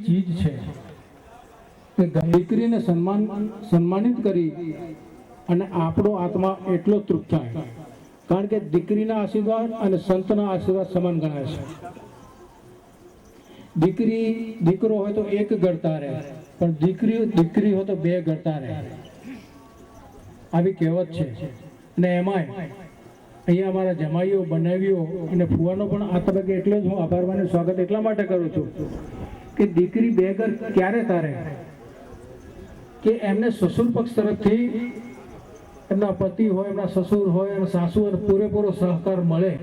ચીજ છે કે દીકરીને સન્માન સન્માનિત કરી અને આપણો આત્મા એટલો તૃપ્ત થાય. કારણ કે દીકરીના આશીર્વાદ અને સંતના આશીર્વાદ સમાન ગણાય છે. દીકરી, દીકરો હોય તો એક ગણતા રહે, પણ દીકરી દીકરી હોય તો બે ગણતા રહે. આવી કહેવત છે. અને એમાંય અહીંયા અમારા જમાઈઓ, બનાવીઓ અને ફુવાનો પણ આ તબક્કે એટલે જ હું આભાર માનું સ્વાગત એટલા માટે કરું છું કે દીકરી બેગર ક્યારે તારે? કે એમને સસુર પક્ષ તરફથી એમના પતિ હોય, એમના સસુર હોય, એમના સાસુ પૂરેપૂરો સહકાર મળે?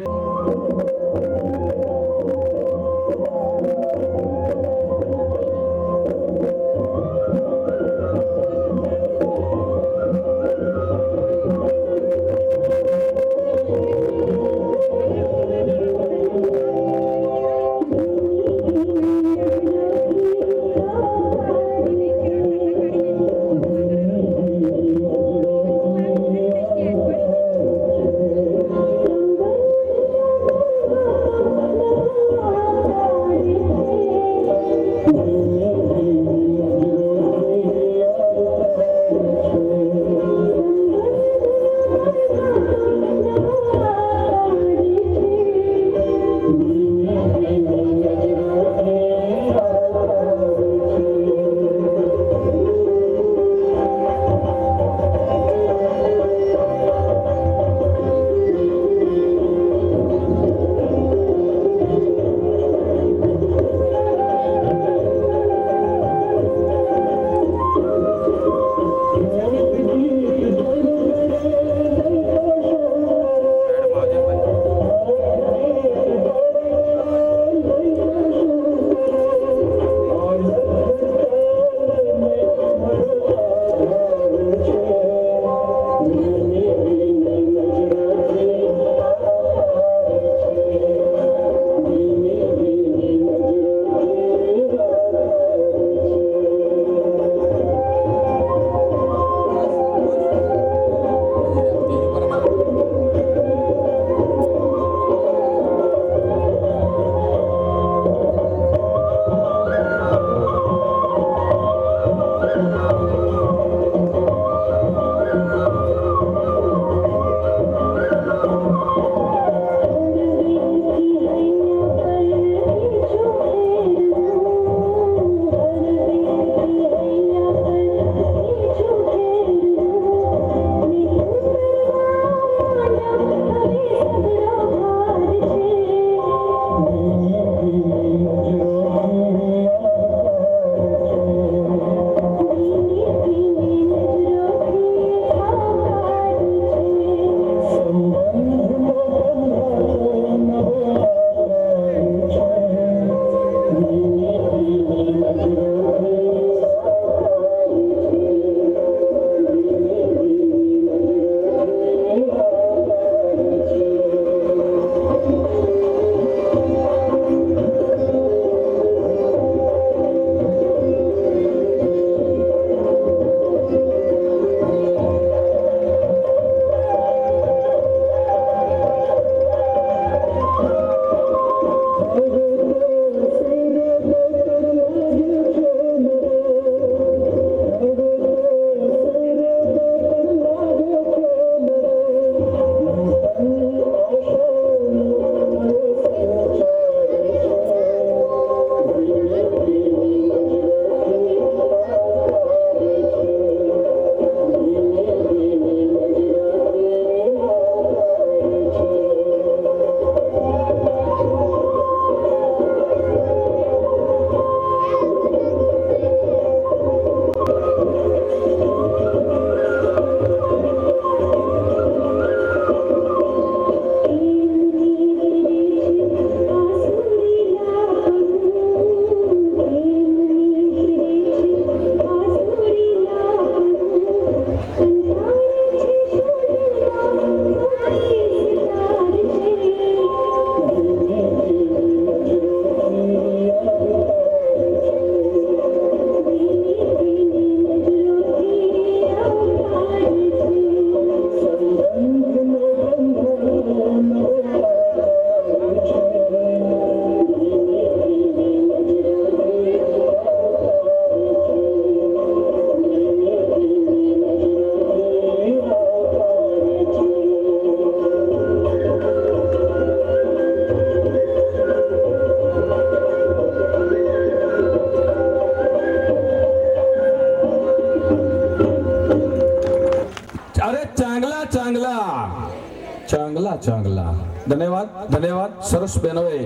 ચાંગલા ધન્યવાદ ધન્યવાદ. સરસ બહેનોએ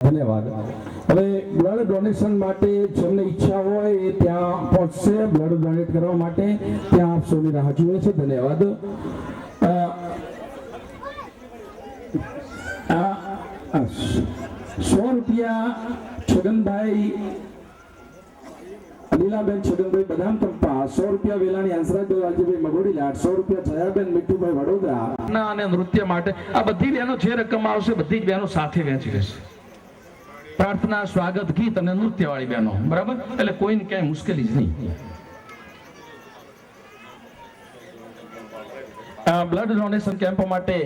ધન્યવાદ. હવે બ્લડ ડોનેશન માટે જેમને ઈચ્છા હોય એ ત્યાં પહોંચશે. બ્લડ ડોનેટ કરવા માટે ત્યાં આપ સૌની રાહ જુએ છે. ધન્યવાદ. સો રૂપિયા છગનભાઈ, લીલાબેન છગનભાઈ બદામ ટપ્પા સો રૂપિયા વેલાણી હંસરાજભાઈ વાલજીભાઈ મગોડી લાટ સો રૂપિયા જયાબેન, મીઠુભાઈ વડોદરા. અને નૃત્ય માટે આ બધી બહેનો જે રકમ આવશે, બધી જ બહેનો સાથે વહેંચી લેશે. પ્રાર્થના, સ્વાગત, ગીત અને નૃત્ય વાળી બહેનો. બરાબર? એટલે કોઈને ક્યાંય મુશ્કેલી જ નહીં. બ્લડ ડોનેશન કેમ્પ માટે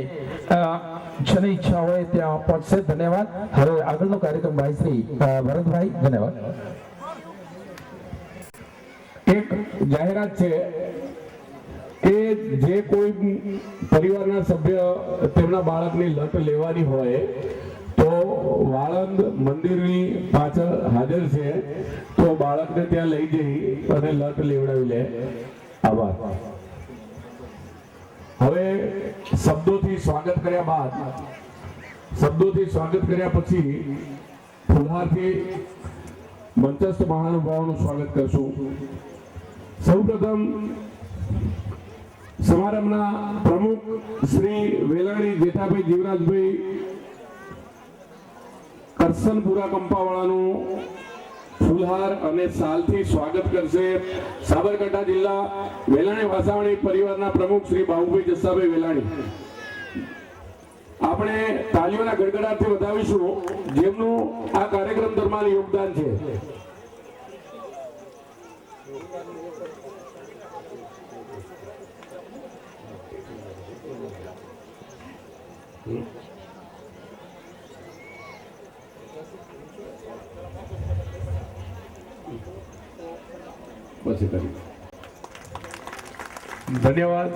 જેની ઈચ્છા હોય ત્યાં પહોંચશે ધન્યવાદ. હવે આગળનો કાર્યક્રમ ભાઈ શ્રી ભરતભાઈ. ધન્યવાદ. એક જાહેરાત છે કે જે કોઈ પરિવારના સભ્ય તેમના બાળકની લટ લેવાની હોય વાળંદ મંદિરની પાછળ હાજર છે. તો બાળકને ત્યાં લઈ જઈ અને લટ લેવડાવી લે. આભાર. હવે શબ્દોથી સ્વાગત કર્યા બાદ, શબ્દોથી સ્વાગત કર્યા પછી ફુલહારથી મંચસ્થ મહાનુભાવોનું સ્વાગત કરશું. સૌપ્રથમ સમારંભના પ્રમુખ શ્રી વેલાણી જેઠાભાઈ જીવરાજભાઈ કરસનપુરા કંપાવાળાનું ફુલહાર અને સાલથી સ્વાગત કરશે સાબરકાંઠા જિલ્લા વેલાણી વાસાવણી પરિવારના પ્રમુખ શ્રી બાહુભાઈ જસ્સાભાઈ વેલાણી. આપણે તાલીઓના ગડગડાટથી વધાવીશું. જેમનું આ કાર્યક્રમ દરમિયાન યોગદાન છે. પછી કરી. ધન્યવાદ.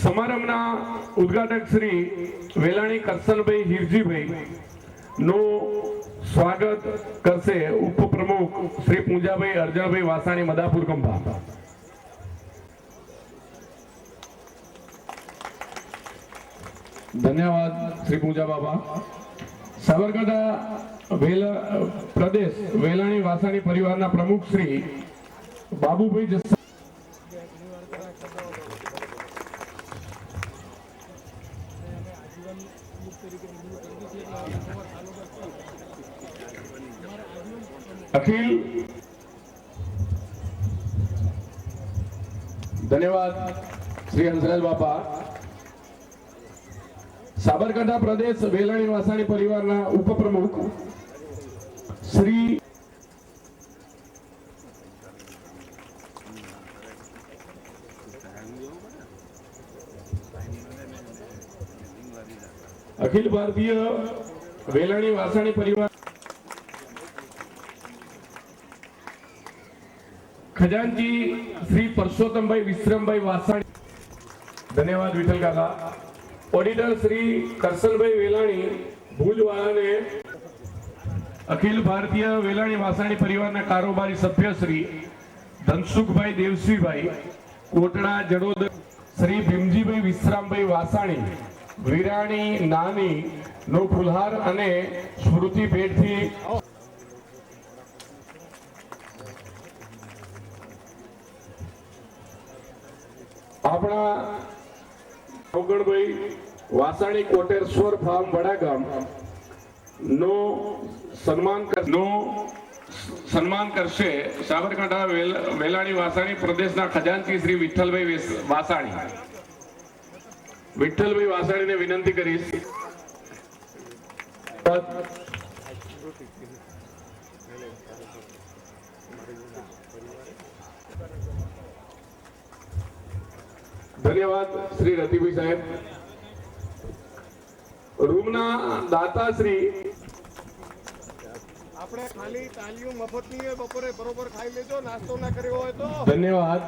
સમારંભના ઉદ્ઘાટક શ્રી વેલાણી કરસનભાઈ હિરજીભાઈ નું સ્વાગત કરશે ઉપપ્રમુખ શ્રી પૂંજાભાઈ અર્જણભાઈ વાસાણી મદાપુર કંભા ધન્યવાદ શ્રી પૂજા બાબા. સાબરકાંઠા પ્રદેશ, વેલાણી વાસાણી પરિવારના પ્રમુખ શ્રી બાબુભાઈ અખિલ. ધન્યવાદ, શ્રી હંસરાજ બાપા. સાબરકાંઠા પ્રદેશ, વેલાણી વાસાણી પરિવારના ઉપપ્રમુખ. શ્રી અખિલ ભારતીય વેલાણી વાસાણી પરિવાર ખજાનજી શ્રી પરસોત્તમભાઈ વિશ્રમભાઈ વાસાણી. ધન્યવાદ વિઠ્ઠલ કાકા. ઓડિટર શ્રી કરસનભાઈ વેલાણી ભુજવાળાને અખિલ ભારતીય વેલાણી વાસાણી પરિવારના કારોબારી સભ્ય શ્રી ધનસુખભાઈ દેવસીભાઈ, કોટડા જડોદ શ્રી ભીમજીભાઈ વિશ્રામભાઈ વાસાણી વિરાણી નાની નો ફુલહાર અને સ્મૃતિ ભેટથી આપણા ઓગણભાઈ વાસાણી કોટેશ્વર ફાર્મ વડાગામ નો સન્માન નો સન્માન કરશે સાબરકાંઠા વેલાણી વાસાણી પ્રદેશના ખજાનચી શ્રી વિઠ્ઠલભાઈ વેસ- વાસાણી. વિઠ્ઠલભાઈ વાસાણીને વિનંતી કરીશ. ધન્યવાદ શ્રી રતિભાઈ સાહેબ. રૂમના દાતાશ્રી આપણે ખાલી તાલીઓ મફતની હોય બપોરે બરોબર ખાઈ લેજો નાસ્તો ના કર્યો હોય તો. ધન્યવાદ.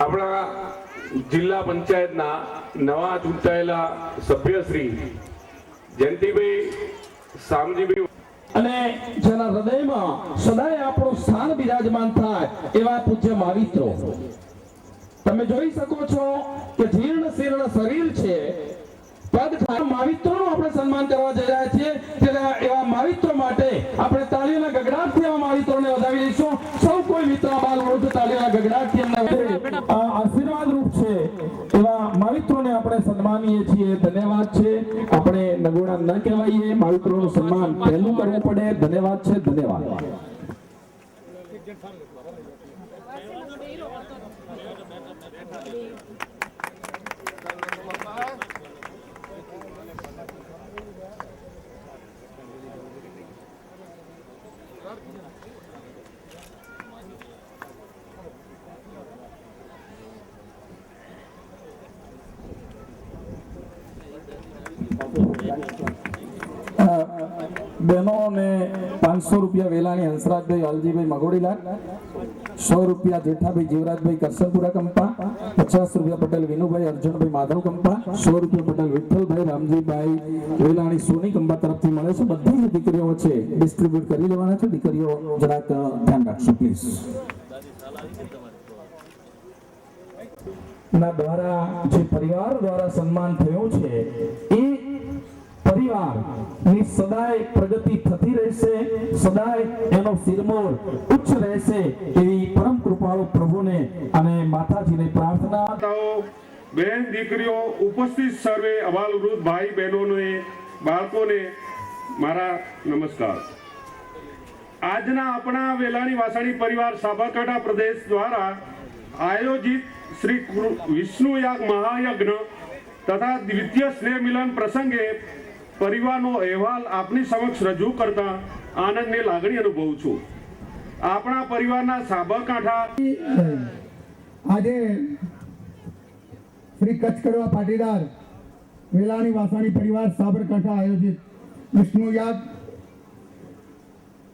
આપણા જિલ્લા પંચાયતના નવા ચૂંટાયેલા સભ્યશ્રી જયંતિભાઈ સામજીભાઈ અને જેના હૃદયમાં સદાય આપણું સ્થાન બિરાજમાન થાય એવા પૂજ્ય માવિત્રો તમે જોઈ શકો છો કે જીર્ણ શીર્ણ શરીર છે. પદ માવિત્રોનું આપણે સન્માન કરવા જઈ રહ્યા છીએ. ત્યારે એવા માવિત્રો માટે આપણે તાળીઓના ગગડાટથી એવા માવિત્રોને વધાવી દઈશું. સૌ કોઈ મિત્ર બાલ વૃદ્ધ તાળીઓના ગગડાટથી એમને આશીર્વાદ રૂપ છે. એવા માવિત્રોને આપણે સન્માનીએ છીએ. ધન્યવાદ છે. આપણે નગોડા ન કહેવાઈએ. માવિત્રોનું સન્માન પહેલું કરવું પડે. ધન્યવાદ છે. ધન્યવાદ. બહેનોને પાંચસો રૂપિયા વેલાની હંસરાજભાઈ વાલજીભાઈ મગોડીલાલ સો રૂપિયા જેઠાભાઈ જીવરાજભાઈ કરસનપુરા કંપા, પચાસ રૂપિયા પટેલ વિનુભાઈ, અર્જુનભાઈ માધવ કંપા, સો રૂપિયા પટેલ વિઠ્ઠલભાઈ, રામજીભાઈ, વેલાણી, સોની કંપા તરફથી મળે છે. બધી જ દીકરીઓ છે ડિસ્ટ્રીબ્યુટ કરી લેવાના છે. દીકરીઓ જરાક ધ્યાન રાખશો પ્લીઝ ના દ્વારા જે પરિવાર દ્વારા સન્માન થયું છે ની સદાય પ્રગતિ થતી રહેશે, સદાય એનો સિરમોર ઉચ્ચ રહેશે એવી પરમ કૃપાળુ પ્રભુને અને માતાજીને પ્રાર્થના. બહેન દીકરીઓ, ઉપસ્થિત સર્વે અબાલ વૃદ્ધ ભાઈ બહેનોને, બાળકોને મારા નમસ્કાર. આજના આપણા વેલાણી વાસાણી પરિવાર સાબરકાંઠા પ્રદેશ દ્વારા આયોજિત શ્રી વિષ્ણુ યાગ મહાયજ્ઞ તથા દ્વિતીય સ્નેહ મિલન પ્રસંગે પરિવારનો અહેવાલ આપની સમક્ષ રજૂ કરતા આનંદની લાગણી અનુભવું છું. આપણા પરિવારના સાબરકાંઠા આજે શ્રી કચ્છ કડવા પાટીદાર વેલાણી વાસાણી પરિવાર સાબરકાંઠા આયોજિત વિષ્ણુ યાદ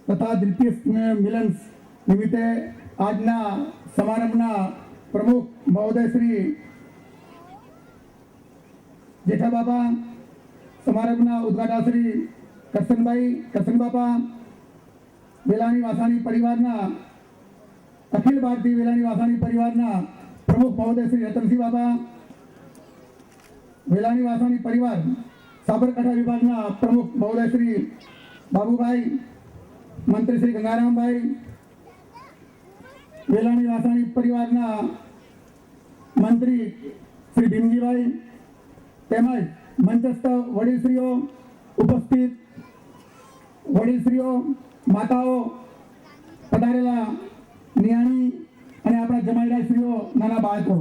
તથા દ્વિતીય મિલન નિમિત્તે આજના સમારંભના પ્રમુખ મહોદય શ્રી જેઠા બાપા સમારંભના ઉદ્ઘાટક શ્રી કરશનભાઈ કરશન બાપા વેલાણી વાસાણી પરિવારના, અખિલ ભારતીય વેલાણી વાસાણી પરિવારના પ્રમુખ મહોદય શ્રી રતનસિંહ બાબા વેલાણી વાસાણી પરિવાર, સાબરકાંઠા વિભાગના પ્રમુખ મહોદય શ્રી બાબુભાઈ, મંત્રી શ્રી ગંગારામભાઈ, વેલાણી વાસાણી પરિવારના મંત્રી શ્રી ભીમજીભાઈ તેમજ મંચસ્થ વડીલશ્રીઓ ઉપસ્થિત. વડીલશ્રીઓ માતાઓ પધારેલા નિયાણી અને આપણા જમાઈરાશ્રીઓ નાના બાળકો.